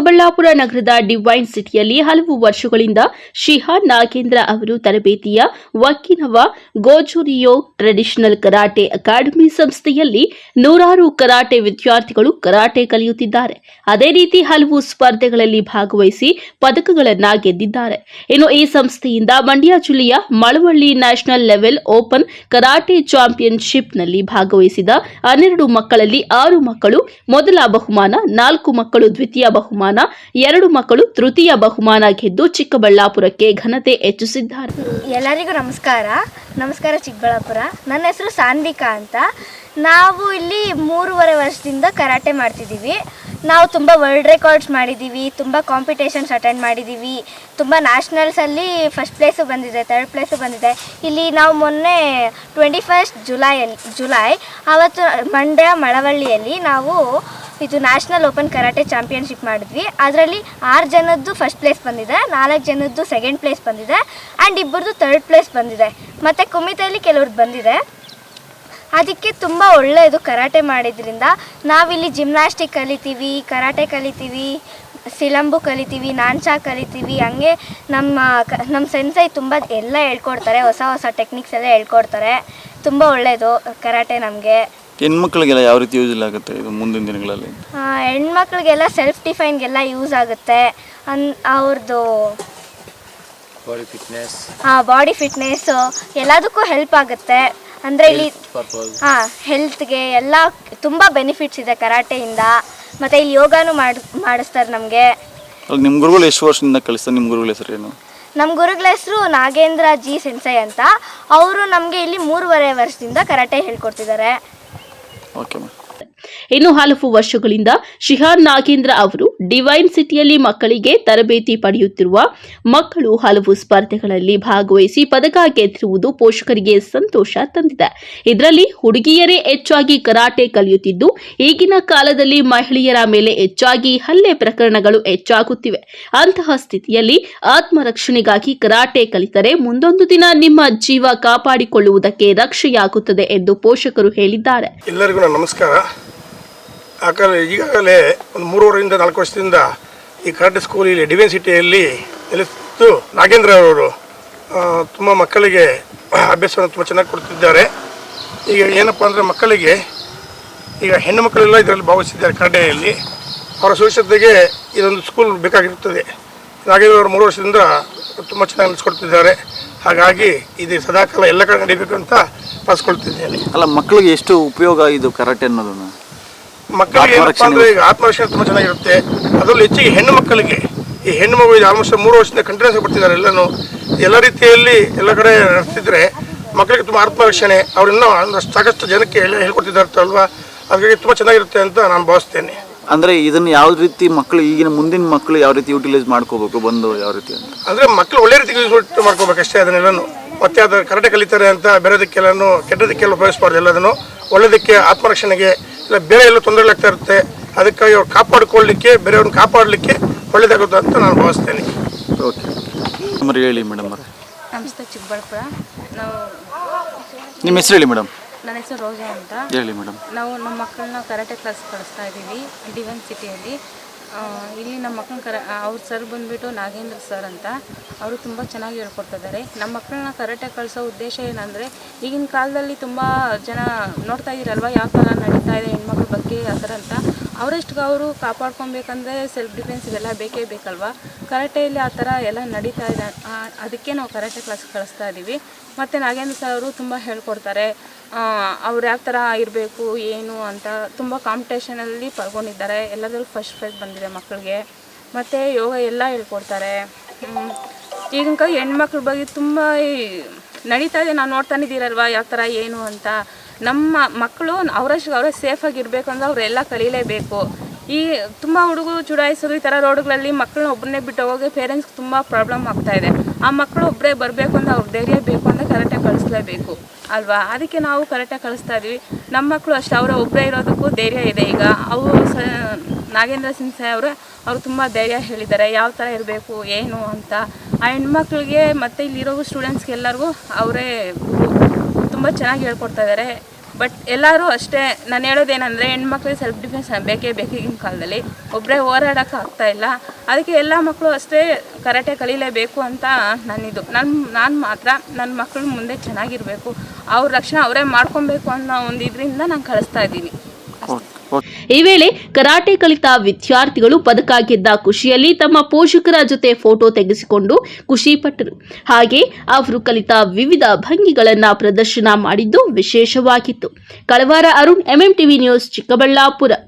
ಚಿಕ್ಕಬಳ್ಳಾಪುರ ನಗರದ ಡಿವೈನ್ ಸಿಟಿಯಲ್ಲಿ ಹಲವು ವರ್ಷಗಳಿಂದ ಶಿಹಾ ನಾಗೇಂದ್ರ ಅವರು ತರಬೇತಿಯ ವಕ್ಕಿನವ Goju Ryu traditional karate academy ಸಂಸ್ಥೆಯಲ್ಲಿ ನೂರಾರು ಕರಾಟೆ ವಿದ್ಯಾರ್ಥಿಗಳು ಕರಾಟೆ ಕಲಿಯುತ್ತಿದ್ದಾರೆ. ಅದೇ ರೀತಿ ಹಲವು ಸ್ಪರ್ಧೆಗಳಲ್ಲಿ ಭಾಗವಹಿಸಿ ಪದಕಗಳನ್ನ ಗೆದ್ದಿದ್ದಾರೆ. ಇನ್ನು ಈ ಸಂಸ್ಥೆಯಿಂದ ಮಂಡ್ಯ ಜಿಲ್ಲೆಯ Malavalli national level open karate ಚಾಂಪಿಯನ್ಶಿಪ್ನಲ್ಲಿ ಭಾಗವಹಿಸಿದ ಹನ್ನೆರಡು ಮಕ್ಕಳಲ್ಲಿ ಆರು ಮಕ್ಕಳು, ಮೊದಲ ಬಹುಮಾನ, ನಾಲ್ಕು ಮಕ್ಕಳು ದ್ವಿತೀಯ ಬಹುಮಾನ ಎರಡು ಮಕ್ಕಳು ತೃತೀಯ ಬಹುಮಾನ ಗೆದ್ದು ಚಿಕ್ಕಬಳ್ಳಾಪುರಕ್ಕೆ ಘನತೆ ಹೆಚ್ಚಿಸಿದ್ದಾರೆ. ಎಲ್ಲರಿಗೂ ನಮಸ್ಕಾರ. ನಮಸ್ಕಾರ ಚಿಕ್ಕಬಳ್ಳಾಪುರ. ನನ್ನ ಹೆಸರು ಸಾನ್ವಿಕಾ ಅಂತ. ನಾವು ಇಲ್ಲಿ ಮೂರುವರೆ ವರ್ಷದಿಂದ ಕರಾಟೆ ಮಾಡ್ತಿದ್ದೀವಿ. ನಾವು ತುಂಬ ವರ್ಲ್ಡ್ ರೆಕಾರ್ಡ್ಸ್ ಮಾಡಿದ್ದೀವಿ, ತುಂಬ ಕಾಂಪಿಟೇಷನ್ಸ್ ಅಟೆಂಡ್ ಮಾಡಿದ್ದೀವಿ. ತುಂಬ ನ್ಯಾಷನಲ್ಸಲ್ಲಿ ಫಸ್ಟ್ ಪ್ಲೇಸು ಬಂದಿದೆ ತರ್ಡ್ ಪ್ಲೇಸು ಬಂದಿದೆ. ಇಲ್ಲಿ ನಾವು ಮೊನ್ನೆ ಟ್ವೆಂಟಿ ಫಸ್ಟ್ ಜುಲೈಯಲ್ಲಿ ಜುಲೈ ಆವತ್ತು ಮಂಡ್ಯ ಮಳವಳ್ಳಿಯಲ್ಲಿ ನಾವು ಇದು ನ್ಯಾಷನಲ್ ಓಪನ್ ಕರಾಟೆ ಚಾಂಪಿಯನ್ಶಿಪ್ ಮಾಡಿದ್ವಿ. ಅದರಲ್ಲಿ ಆರು ಜನದ್ದು ಫಸ್ಟ್ ಪ್ಲೇಸ್ ಬಂದಿದೆ, ನಾಲ್ಕು ಜನದ್ದು ಸೆಕೆಂಡ್ ಪ್ಲೇಸ್ ಬಂದಿದೆ ಆ್ಯಂಡ್ ಇಬ್ಬರದ್ದು ತರ್ಡ್ ಪ್ಲೇಸ್ ಬಂದಿದೆ. ಮತ್ತು ಕುಮಿತೆಯಲ್ಲಿ ಕೆಲವ್ರದ್ದು ಬಂದಿದೆ. ಅದಕ್ಕೆ ತುಂಬ ಒಳ್ಳೆಯದು ಕರಾಟೆ ಮಾಡಿದ್ರಿಂದ. ನಾವಿಲ್ಲಿ ಜಿಮ್ನಾಸ್ಟಿಕ್ ಕಲಿತೀವಿ, ಕರಾಟೆ ಕಲಿತೀವಿ, ಸಿಲಂಬು ಕಲಿತೀವಿ, ನಾನ್ಚಾ ಕಲಿತೀವಿ, ಹಂಗೆ ನಮ್ಮ ಕ, ನಮ್ಮ ಸೆನ್ಸೈ ತುಂಬ ಎಲ್ಲ ಹೇಳ್ಕೊಡ್ತಾರೆ, ಹೊಸ ಹೊಸ ಟೆಕ್ನಿಕ್ಸ್ ಎಲ್ಲ ಹೇಳ್ಕೊಡ್ತಾರೆ. ತುಂಬ ಒಳ್ಳೆಯದು ಕರಾಟೆ ನಮಗೆ. ಹೆಣ್ಮಕ್ಳಿಗೆಲ್ಲ ಯಾವ ರೀತಿ ಯೂಸ್ ಆಗುತ್ತೆ ಇದು ಮುಂದಿನ ದಿನಗಳಲ್ಲಿ? ಹೆಣ್ಮಕ್ಳಿಗೆಲ್ಲ ಸೆಲ್ಫ್ ಡಿಫೈನ್ಗೆಲ್ಲ ಯೂಸ್ ಆಗುತ್ತೆ. ಅನ್ ಅವ್ರದ್ದು ಬಾಡಿ ಫಿಟ್ನೆಸ್ ಹಾಂ ಬಾಡಿ ಫಿಟ್ನೆಸ್ಸು ಎಲ್ಲದಕ್ಕೂ ಹೆಲ್ಪ್ ಆಗುತ್ತೆ. ಅಂದರೆ ಇಲ್ಲಿ ಪರ್ಪಸ್ ಹಾಂ ಹೆಲ್ತ್ಗೆ ಎಲ್ಲ ತುಂಬ ಬೆನಿಫಿಟ್ಸ್ ಇದೆ ಕರಾಟೆಯಿಂದ. ಮತ್ತು ಇಲ್ಲಿ ಯೋಗಾನು ಮಾಡಿ ಮಾಡಿಸ್ತಾರೆ ನಮಗೆ. ನಿಮ್ಮ ಗುರುಗಳು ಎಷ್ಟು ವರ್ಷದಿಂದ ಕಲಿಸ್ತಾರೆ? ನಿಮ್ಮ ಗುರುಗಳ ಹೆಸರು ಏನು? ನಮ್ಮ ಗುರುಗಳ ಹೆಸರು ನಾಗೇಂದ್ರ ಜಿ ಸೆನ್ಸೈ ಅಂತ. ಅವರು ನಮಗೆ ಇಲ್ಲಿ ಮೂರುವರೆ ವರ್ಷದಿಂದ ಕರಾಟೆ ಹೇಳ್ಕೊಡ್ತಿದ್ದಾರೆ. ಓಕೆ ಮ್ಯಾಮ್ ಇನ್ನು ಹಲವು ವರ್ಷಗಳಿಂದ ಶಿಹಾನ್ ನಾಗೇಂದ್ರ ಅವರು ಡಿವೈನ್ ಸಿಟಿಯಲ್ಲಿ ಮಕ್ಕಳಿಗೆ ತರಬೇತಿ ಪಡೆಯುತ್ತಿರುವ ಮಕ್ಕಳು ಹಲವು ಸ್ಪರ್ಧೆಗಳಲ್ಲಿ ಭಾಗವಹಿಸಿ ಪದಕ ಗೆದ್ದಿರುವುದು ಪೋಷಕರಿಗೆ ಸಂತೋಷ ತಂದಿದೆ. ಇದರಲ್ಲಿ ಹುಡುಗಿಯರೇ ಹೆಚ್ಚಾಗಿ ಕರಾಟೆ ಕಲಿಯುತ್ತಿದ್ದು, ಈಗಿನ ಕಾಲದಲ್ಲಿ ಮಹಿಳೆಯರ ಮೇಲೆ ಹೆಚ್ಚಾಗಿ ಹಲ್ಲೆ ಪ್ರಕರಣಗಳು ಹೆಚ್ಚಾಗುತ್ತಿವೆ. ಅಂತಹ ಸ್ಥಿತಿಯಲ್ಲಿ ಆತ್ಮರಕ್ಷಣೆಗಾಗಿ ಕರಾಟೆ ಕಲಿತರೆ ಮುಂದೊಂದು ದಿನ ನಿಮ್ಮ ಜೀವ ಕಾಪಾಡಿಕೊಳ್ಳುವುದಕ್ಕೆ ರಕ್ಷೆಯಾಗುತ್ತದೆ ಎಂದು ಪೋಷಕರು ಹೇಳಿದ್ದಾರೆ. ಎಲ್ಲರಿಗೂ ನಮಸ್ಕಾರ. ಯಾಕಂದರೆ ಈಗಾಗಲೇ ಒಂದು ಮೂರುವರೆಯಿಂದ ನಾಲ್ಕು ವರ್ಷದಿಂದ ಈ ಕರಾಟೆ ಸ್ಕೂಲ್ ಇಲ್ಲಿ ಡಿವೈನ್ ಸಿಟಿಯಲ್ಲಿ ನೆಲೆಸಿದ್ದು ನಾಗೇಂದ್ರ ಅವರು. ತುಂಬ ಮಕ್ಕಳಿಗೆ ಅಭ್ಯಾಸವನ್ನು ತುಂಬ ಚೆನ್ನಾಗಿ ಕೊಡ್ತಿದ್ದಾರೆ. ಈಗ ಏನಪ್ಪ ಅಂದರೆ ಮಕ್ಕಳಿಗೆ ಈಗ ಹೆಣ್ಣು ಮಕ್ಕಳೆಲ್ಲ ಇದರಲ್ಲಿ ಭಾವಿಸಿದ್ದಾರೆ ಕರಾಟೆಯಲ್ಲಿ. ಅವರ ಸುರಕ್ಷತೆಗೆ ಇದೊಂದು ಸ್ಕೂಲ್ ಬೇಕಾಗಿರುತ್ತದೆ ನಾಗೇಂದ್ರ ಅವರು ಮೂರು ವರ್ಷದಿಂದ ತುಂಬ ಚೆನ್ನಾಗಿ ನಡೆಸ್ಕೊಡ್ತಿದ್ದಾರೆ ಹಾಗಾಗಿ ಇದು ಸದಾಕಾಲ ಎಲ್ಲ ಕಡೆ ನಡೀಬೇಕು ಅಂತ ಪಾಸ್ಕೊಳ್ತಿದ್ದೇನೆ ಅಲ್ಲ, ಮಕ್ಕಳಿಗೆ ಎಷ್ಟು ಉಪಯೋಗ ಇದು ಕರಾಟೆ ಅನ್ನೋದನ್ನು? ಮಕ್ಕಳಿಗೆ ಏನಪ್ಪಾ ಅಂದ್ರೆ ಈಗ ಆತ್ಮರಕ್ಷಣೆ ತುಂಬಾ ಚೆನ್ನಾಗಿರುತ್ತೆ. ಅದರಲ್ಲಿ ಹೆಚ್ಚಿಗೆ ಹೆಣ್ಣು ಮಕ್ಕಳಿಗೆ ಈ ಹೆಣ್ಣು ಮಗು ಇದು ಆಲ್ಮೋಸ್ಟ್ ಮೂರು ವರ್ಷದಿಂದ ಕಂಟಿನ್ಯೂಸ್ ಬರ್ತಿದ್ದಾರೆ ಎಲ್ಲನೂ. ಎಲ್ಲ ರೀತಿಯಲ್ಲಿ ಎಲ್ಲ ಕಡೆ ನಡೆಸ್ತಿದ್ರೆ ಮಕ್ಕಳಿಗೆ ತುಂಬ ಆತ್ಮರಕ್ಷಣೆ ಅವ್ರನ್ನ ಸಾಕಷ್ಟು ಜನಕ್ಕೆ ಎಲ್ಲ ಹೇಳ್ಕೊಡ್ತಿದ್ದಾರೆ ಅಲ್ವಾ? ಹಾಗಾಗಿ ತುಂಬ ಚೆನ್ನಾಗಿರುತ್ತೆ ಅಂತ ನಾನು ಭಾವಿಸ್ತೇನೆ. ಅಂದರೆ ಇದನ್ನು ಯಾವ ರೀತಿ ಮಕ್ಕಳು ಈಗಿನ ಮುಂದಿನ ಮಕ್ಕಳು ಯಾವ ರೀತಿ ಯೂಟಿಲೈಸ್ ಮಾಡ್ಕೋಬೇಕು ಬಂದು ಯಾವ ರೀತಿ ಅಂತ? ಅಂದ್ರೆ ಮಕ್ಕಳು ಒಳ್ಳೆ ರೀತಿ ಯೂಸ್ ಮಾಡ್ಕೋಬೇಕಷ್ಟೇ ಅದನ್ನೆಲ್ಲನು. ಮತ್ತೆ ಅದು ಕರೆಕ್ಟ್ ಕಲಿತಾರೆ ಅಂತ ಬೇರೆದಕ್ಕೆಲ್ಲನೂ ಕೆಟ್ಟದಕ್ಕೆಲ್ಲ ಉಪಯೋಗಿಸ್ಬಾರ್ದು ಎಲ್ಲದನ್ನು. ಒಳ್ಳೆದಕ್ಕೆ ಆತ್ಮರಕ್ಷಣೆಗೆ ಇಲ್ಲ ಬೇರೆ ಎಲ್ಲ ತೊಂದರೆ ತೊಂದರೆಗಳಾಗ್ತಾ ಇರುತ್ತೆ. ಅದಕ್ಕಾಗಿ ಅವ್ರು ಕಾಪಾಡಿಕೊಳ್ಳಲಿಕ್ಕೆ ಬೇರೆಯವ್ರನ್ನ ಕಾಪಾಡಲಿಕ್ಕೆ ಒಳ್ಳೇದಾಗುತ್ತೆ ಅಂತ ನಾನು ಭಾವಿಸ್ತೇನೆ. ಓಕೆ. ಹೇಳಿ ಮೇಡಮ್ ಅವರೇ. ನಮಸ್ತೆ ಚಿಕ್ಕಬಳ್ಳಾಪುರ. ನಾವು ನಿಮ್ಮ ಹೆಸರು ಹೇಳಿ ಮೇಡಮ್. ನನ್ನ ಹೆಸರು ರೋಜಾ ಅಂತ. ಹೇಳಿ ಮೇಡಮ್. ನಾವು ನಮ್ಮ ಮಕ್ಕಳನ್ನ ಕರಾಟೆ ಕ್ಲಾಸ್ ಕಳಿಸ್ತಾ ಇದ್ದೀವಿ ಡಿವನ್ ಸಿಟಿಯಲ್ಲಿ. ಇಲ್ಲಿ ನಮ್ಮ ಮಕ್ಕಳನ್ನ ಕರ ಅವ್ರ ಸರ್ ಬಂದುಬಿಟ್ಟು ನಾಗೇಂದ್ರ ಸರ್ ಅಂತ ಅವರು ತುಂಬ ಚೆನ್ನಾಗಿ ಹೇಳ್ಕೊಡ್ತಿದ್ದಾರೆ. ನಮ್ಮ ಮಕ್ಕಳನ್ನ ಕರಾಟೆ ಕಳಿಸೋ ಉದ್ದೇಶ ಏನಂದರೆ, ಈಗಿನ ಕಾಲದಲ್ಲಿ ತುಂಬ ಜನ ನೋಡ್ತಾ ಇದ್ದೀರಲ್ವ ಯಾವ ಥರ ನಡೀತಾ ಇದೆ ಹೆಣ್ಮಕ್ಳ ಬಗ್ಗೆ, ಆ ಥರ ಅಂತ. ಅವರಷ್ಟು ಅವರು ಕಾಪಾಡ್ಕೊಬೇಕಂದ್ರೆ ಸೆಲ್ಫ್ ಡಿಫೆನ್ಸ್ ಇವೆಲ್ಲ ಬೇಕೇ ಬೇಕಲ್ವಾ? ಕರಾಟೆಯಲ್ಲಿ ಆ ಥರ ಎಲ್ಲ ನಡೀತಾ ಇದೆ. ಅದಕ್ಕೆ ನಾವು ಕರಾಟೆ ಕ್ಲಾಸ್ ಕಳಿಸ್ತಾ ಇದ್ದೀವಿ ಮತ್ತು ನಾಗೇಂದ್ರ ಸರ್ ಅವರು ತುಂಬ ಹೇಳ್ಕೊಡ್ತಾರೆ. ಅವ್ರು ಯಾವ ಥರ ಇರಬೇಕು, ಏನು ಅಂತ ತುಂಬ ಕಾಂಪಿಟೇಷನಲ್ಲಿ ಪಡ್ಕೊಂಡಿದ್ದಾರೆ ಎಲ್ಲದರಲ್ಲೂ ಫಸ್ಟ್ ಪ್ರೈಸ್ ಬಂದಿದೆ ಮಕ್ಕಳಿಗೆ ಮತ್ತು ಯೋಗ ಎಲ್ಲ ಹೇಳ್ಕೊಡ್ತಾರೆ. ಈಗಿನ ಕಾಲ ಹೆಣ್ಮಕ್ಳ ಬಗ್ಗೆ ತುಂಬ ನಡೀತಾ ಇದೆ. ನಾನು ನೋಡ್ತಾನಿದ್ದೀರಲ್ವ ಯಾವ ಥರ ಏನು ಅಂತ. ನಮ್ಮ ಮಕ್ಕಳು ಅವರಷ್ಟು ಅವರೇ ಸೇಫಾಗಿ ಇರಬೇಕು ಅಂದ್ರೆ ಅವರೆಲ್ಲ ಕಲೀಲೇಬೇಕು. ಈ ತುಂಬ ಹುಡುಗರು ಚುಡಾಯಿಸೋದು ಈ ಥರ ರೋಡ್ಗಳಲ್ಲಿ ಮಕ್ಕಳನ್ನ ಒಬ್ಬರನ್ನೇ ಬಿಟ್ಟು ಹೋಗಿ ಪೇರೆಂಟ್ಸ್ಗೆ ತುಂಬ ಪ್ರಾಬ್ಲಮ್ ಆಗ್ತಾಯಿದೆ ಆ ಮಕ್ಕಳು ಒಬ್ಬರೇ ಬರಬೇಕು ಅಂತ ಅವ್ರ ಧೈರ್ಯ ಬೇಕು ಅಂದರೆ ಕರೆಕ್ಟಾಗಿ ಕಳಿಸ್ಲೇಬೇಕು ಅಲ್ವಾ? ಅದಕ್ಕೆ ನಾವು ಕರೆಕ್ಟಾಗಿ ಕಳಿಸ್ತಾ ಇದ್ವಿ. ನಮ್ಮ ಮಕ್ಕಳು ಅಷ್ಟೇ, ಅವರ ಒಬ್ಬರೇ ಇರೋದಕ್ಕೂ ಧೈರ್ಯ ಇದೆ. ಈಗ ಅವರು ಸ, ನಾಗೇಂದ್ರ ಸಿನ್ಸೆ ಅವರು ಅವರು ತುಂಬ ಧೈರ್ಯ ಹೇಳಿದ್ದಾರೆ. ಯಾವ ಥರ ಇರಬೇಕು, ಏನು ಅಂತ. ಆ ಹೆಣ್ಮಕ್ಳಿಗೆ ಮತ್ತು ಇಲ್ಲಿರೋ ಸ್ಟೂಡೆಂಟ್ಸ್ಗೆಲ್ಲರಿಗೂ ಅವರೇ ತುಂಬ ಚೆನ್ನಾಗಿ ಹೇಳ್ಕೊಡ್ತಾ ಇದ್ದಾರೆ ಬಟ್ ಎಲ್ಲರೂ ಅಷ್ಟೇ, ನಾನು ಹೇಳೋದೇನಂದರೆ ಹೆಣ್ಮಕ್ಳಿಗೆ ಸೆಲ್ಫ್ ಡಿಫೆನ್ಸ್ ಬೇಕೇ ಬೇಕು ಈಗಿನ ಕಾಲದಲ್ಲಿ. ಒಬ್ಬರೇ ಹೋರಾಡೋಕೆ ಆಗ್ತಾಯಿಲ್ಲ ಅದಕ್ಕೆ ಎಲ್ಲ ಮಕ್ಕಳು ಅಷ್ಟೇ ಕರಾಟೆ ಕಲೀಲೇಬೇಕು ಅಂತ ನನ್ನಿದು. ನನ್ನ ನಾನು ಮಾತ್ರ ನನ್ನ ಮಕ್ಕಳು ಮುಂದೆ ಚೆನ್ನಾಗಿರಬೇಕು. ಅವ್ರ ರಕ್ಷಣೆ ಅವರೇ ಮಾಡ್ಕೊಬೇಕು ಅನ್ನೋ ಒಂದು ಇದರಿಂದ ನಾನು ಕಳಿಸ್ತಾ ಇದ್ದೀನಿ. ಈ ವೇಳೆ ಕರಾಟೆ ಕಲಿತ ವಿದ್ಯಾರ್ಥಿಗಳು ಪದಕ ಗೆದ್ದ ಖುಷಿಯಲ್ಲಿ ತಮ್ಮ ಪೋಷಕರ ಜೊತೆ ಫೋಟೋ ತೆಗೆಸಿಕೊಂಡು ಖುಷಿಪಟ್ಟರು ಹಾಗೆ ಅವರು ಕಲಿತ ವಿವಿಧ ಭಂಗಿಗಳನ್ನ ಪ್ರದರ್ಶನ ಮಾಡಿದ್ದು ವಿಶೇಷವಾಗಿತ್ತು. ಕಳವಾರ ಅರುಣ್ ಎಂಎಂಟಿವಿ ನ್ಯೂಸ್ ಚಿಕ್ಕಬಳ್ಳಾಪುರ.